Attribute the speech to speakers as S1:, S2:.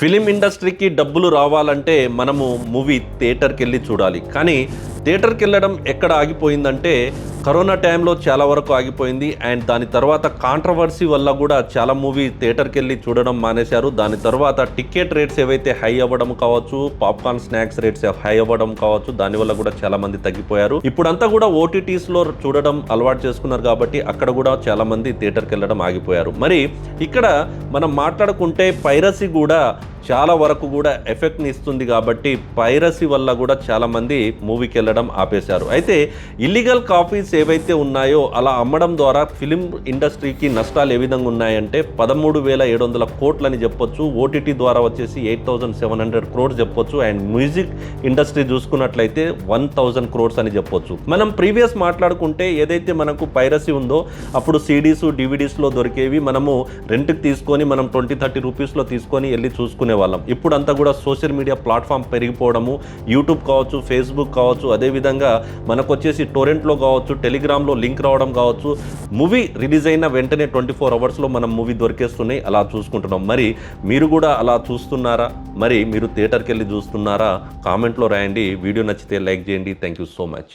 S1: Film ఇండస్ట్రీకి డబ్బులు రావాలంటే మనము మూవీ థియేటర్కి వెళ్ళి చూడాలి. కానీ థియేటర్కి వెళ్ళడం ఎక్కడ ఆగిపోయిందంటే కరోనా టైంలో చాలా వరకు ఆగిపోయింది. అండ్ దాని తర్వాత కాంట్రవర్సీ వల్ల కూడా చాలా మూవీ థియేటర్కి వెళ్ళి చూడడం మానేశారు. దాని తర్వాత టికెట్ రేట్స్ ఏవైతే హై అవ్వడం కావచ్చు పాప్కార్న్ స్నాక్స్ రేట్స్ హై అవ్వడం కావచ్చు దానివల్ల కూడా చాలా మంది తగ్గిపోయారు. ఇప్పుడంతా కూడా ఓటీటీస్లో చూడడం అలవాటు చేసుకున్నారు కాబట్టి అక్కడ కూడా చాలా మంది థియేటర్కి వెళ్ళడం ఆగిపోయారు. మరి ఇక్కడ మనం మాట్లాడుకుంటే పైరసీ కూడా చాలా వరకు కూడా ఎఫెక్ట్ని ఇస్తుంది కాబట్టి పైరసీ వల్ల కూడా చాలామంది మూవీకి వెళ్ళడం ఆపేశారు. అయితే ఇల్లీగల్ కాపీస్ ఏవైతే ఉన్నాయో అలా అమ్మడం ద్వారా ఫిలిం ఇండస్ట్రీకి నష్టాలు ఏ విధంగా ఉన్నాయంటే పదమూడు వేల ఏడు వందల కోట్లని చెప్పొచ్చు ఓటీటీ ద్వారా వచ్చేసి eight thousand seven hundred crores చెప్పొచ్చు అండ్ మ్యూజిక్ ఇండస్ట్రీ చూసుకున్నట్లయితే వన్ థౌసండ్ క్రోడ్స్ అని చెప్పొచ్చు. మనం ప్రీవియస్ మాట్లాడుకుంటే ఏదైతే మనకు పైరసీ ఉందో అప్పుడు సిడీస్ డివిడీస్లో దొరికేవి మనము రెంట్కి తీసుకొని మనం ట్వంటీ థర్టీ రూపీస్లో తీసుకొని వెళ్ళి చూసుకునే వాళ్ళం. ఇప్పుడు అంతా కూడా సోషల్ మీడియా ప్లాట్ఫామ్ పెరిగిపోవడము యూట్యూబ్ కావచ్చు ఫేస్బుక్ కావచ్చు అదేవిధంగా మనకు వచ్చేసి టొరెంట్లో కావచ్చు టెలిగ్రామ్లో లింక్ రావడం కావచ్చు మూవీ రిలీజ్ అయిన వెంటనే ట్వంటీ ఫోర్ అవర్స్లో మనం మూవీ దొరికేస్తున్నాయి అలా చూసుకుంటున్నాం. మరి మీరు కూడా అలా చూస్తున్నారా? మరి మీరు థియేటర్కి వెళ్ళి చూస్తున్నారా? కామెంట్లో రాయండి. వీడియో నచ్చితే లైక్ చేయండి. Thank you so much.